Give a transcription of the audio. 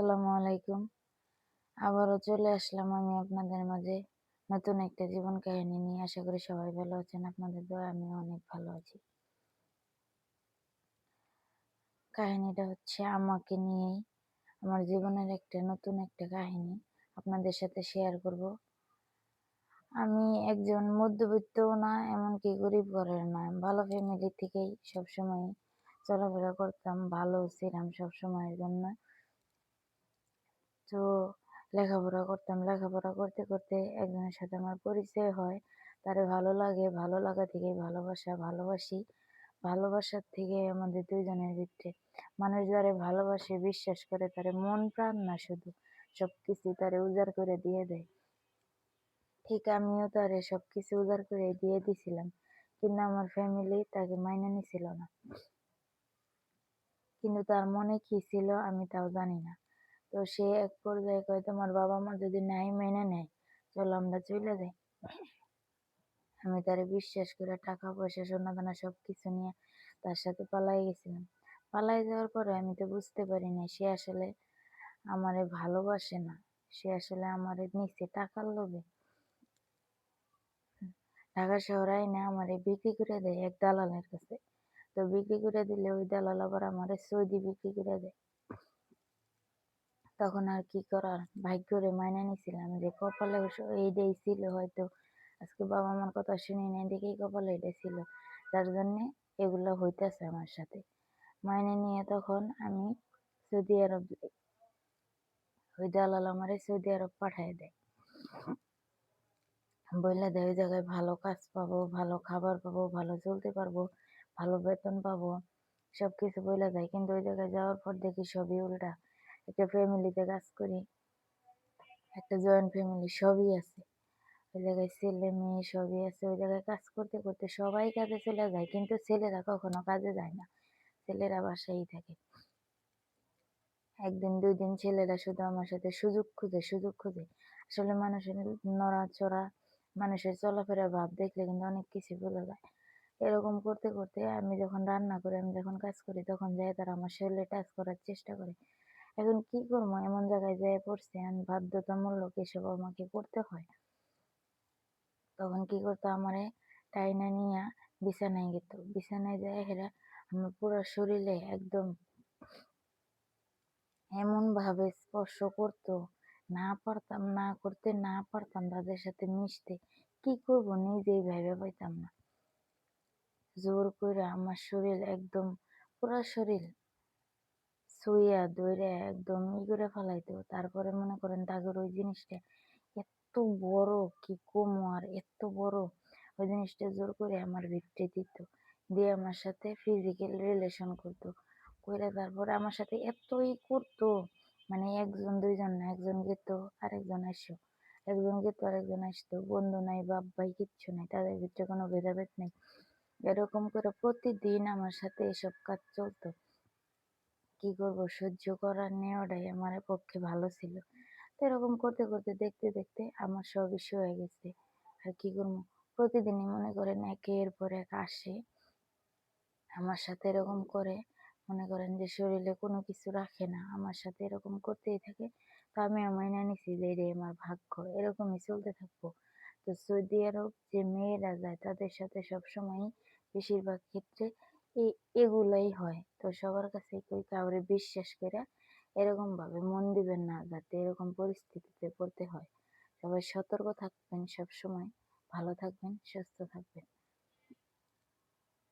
আসসালামু আলাইকুম। আবারও চলে আসলাম আমি আপনাদের মাঝে নতুন একটা জীবন কাহিনী নিয়ে। আশা করি সবাই ভালো আছেন, আপনাদের দোয়া আমি অনেক ভালো আছি। কাহিনীটা হচ্ছে আমাকে নিয়েই, আমার জীবনের একটা নতুন একটা কাহিনী আপনাদের সাথে শেয়ার করব। আমি একজন মধ্যবিত্তও না, এমনকি গরিব ঘরের না। ভালো ফ্যামিলি থেকেই সবসময় চলাফেরা করতাম, ভালো ছিলাম সবসময়ের জন্য। লেখাপড়া করতাম, লেখাপড়া করতে করতে একজনের সাথে আমার পরিচয় হয়। তারে ভালো লাগে, ভালো লাগা থেকে ভালোবাসা, ভালোবাসি। ভালোবাসার থেকে আমাদের দুইজনের ভিতরে মানুষ যারে ভালোবাসে, বিশ্বাস করে, তারে মন, প্রাণ না শুধু সব কিছু তারে উজাড় করে দিয়ে দেয়। ঠিক আমিও তারে সব কিছু উজাড় করে দিয়ে দিছিলাম, কিন্তু আমার ফ্যামিলি তাকে মাইনে নিছিল না। কিন্তু তার মনে কি ছিল আমি তাও জানি না। তো সে এক পর্যায়ে কয়, তোমার বাবা মা যদি নাই মেনে নেয়, চলো আমরা চলে যাই। আমি তারে বিশ্বাস করে টাকা, পয়সা সোনা দানা সব কিছু নিয়ে তার সাথে পালাই গেছিলাম। পালাই যাওয়ার পরে আমি তো বুঝতে পারি না সে আসলে আমারে ভালোবাসে না, সে আসলে আমারে নিচে টাকার লোভে। ঢাকা শহরে আইনে আমারে বিক্রি করে দেয় এক দালালের কাছে। তো বিক্রি করে দিলে ওই দালাল আবার আমারে সৌদি বিক্রি করে দেয়। তখন আর কি করার? ভাগ্যরে মাইনে নিছিলাম যে কপালে এইটাই ছিল হয়তো। আজকে বাবা মার কথা শুনি নাই দেখেই কপালে এটা ছিল। যার জন্যে এগুলো হইতেছে আমার সাথে। মাইনে নিয়ে তখন আমি সৌদি আরব ওই দালাল আমারে সৌদি আরব পাঠায় দেয়। বললে দেয়, ওই জায়গায় ভালো কাজ পাবো, ভালো খাবার পাবো, ভালো চলতে পারব, ভালো বেতন পাবো। সব কিছু বলে দেয়। কিন্তু ওই জায়গায় যাওয়ার পর দেখি সবই উল্টা। একটা ফ্যামিলিতে কাজ করি। একটা জয়েন্ট ফ্যামিলি সবই আছে। ওই জায়গায় ছেলে মেয়ে সবই আছে। ওই জায়গায় কাজ করতে করতে সবাই কাজে চলে যায়, কিন্তু ছেলেরা কখনো কাজে যায় না। ছেলেরা বাসায় থাকে। একদিন দুই দিন ছেলেরা শুধু আমার সাথে সুযোগ খুঁজে সুযোগ খুঁজে। আসলে মানুষের নড়াচড়া, মানুষের চলাফেরা ভাব দেখলে কিন্তু অনেক কিছু বোঝা যায়। এরকম করতে করতে আমি যখন রান্না করি, আমি যখন কাজ করি, তখন যাই তারা আমার শরীরে টাচ করার চেষ্টা করে। এখন কি করব? এমন জায়গায় যেয়ে পড়ছে আমি বাধ্যতামূলক এসব আমাকে করতে হয়। তখন কি করতো আমারে টাইনা নিয়ে বিছানায় গেত। বিছানায় যায় হেরা আমার পুরো শরীরে একদম এমন ভাবে স্পর্শ করতো, না পারতাম, না করতে না পারতাম, তাদের সাথে মিশতে। কি করব? নিজেই ভেবে পাইতাম না। জোর করে আমার শরীর একদম পুরা শরীর শুইয়া দইরা একদম ই করে ফেলাইতো। তারপরে মনে করেন তাগর ওই জিনিসটা এত বড়, কি কম আর এত বড়, ওই জিনিসটা জোর করে আমার ভিতরে দিত। দিয়ে আমার সাথে ফিজিক্যাল রিলেশন করতো। করে তারপরে আমার সাথে এতই করতো মানে একজন, দুইজন না, একজন গেত, আরেকজন আসো একজন গেত, আরেকজন আসতো, বন্ধু নাই, বাপ ভাই কিচ্ছু নাই, তাদের ভিতরে কোনো ভেদাভেদ নেই। এরকম করে প্রতিদিন আমার সাথে এসব কাজ চলতো। কি করব? সহ্য করার নেওয়াটাই আমার পক্ষে ভালো ছিল। তো এরকম করতে করতে, দেখতে দেখতে আমার সব ইস্যু হয়ে গেছে। আর কি করব? প্রতিদিনই মনে করেন একের পর এক আসে। আমার সাথে এরকম করে। মনে করেন যে শরীরে কোনো কিছু রাখে না। আমার সাথে এরকম করতেই থাকে। তো আমি মাইনা নিছি যে রে আমার ভাগ্য। এরকমই চলতে থাকব। তো সৌদি আরব যে মেয়েরা যায়, তাদের সাথে সবসময় বেশিরভাগ ক্ষেত্রে এই এগুলাই হয়। তো সবার কাছে কেউ কাউরে বিশ্বাস করে এরকম ভাবে মন দিবেন না যাতে এরকম পরিস্থিতিতে পড়তে হয়। সবাই সতর্ক থাকবেন সব সময় ভালো থাকবেন, সুস্থ থাকবেন।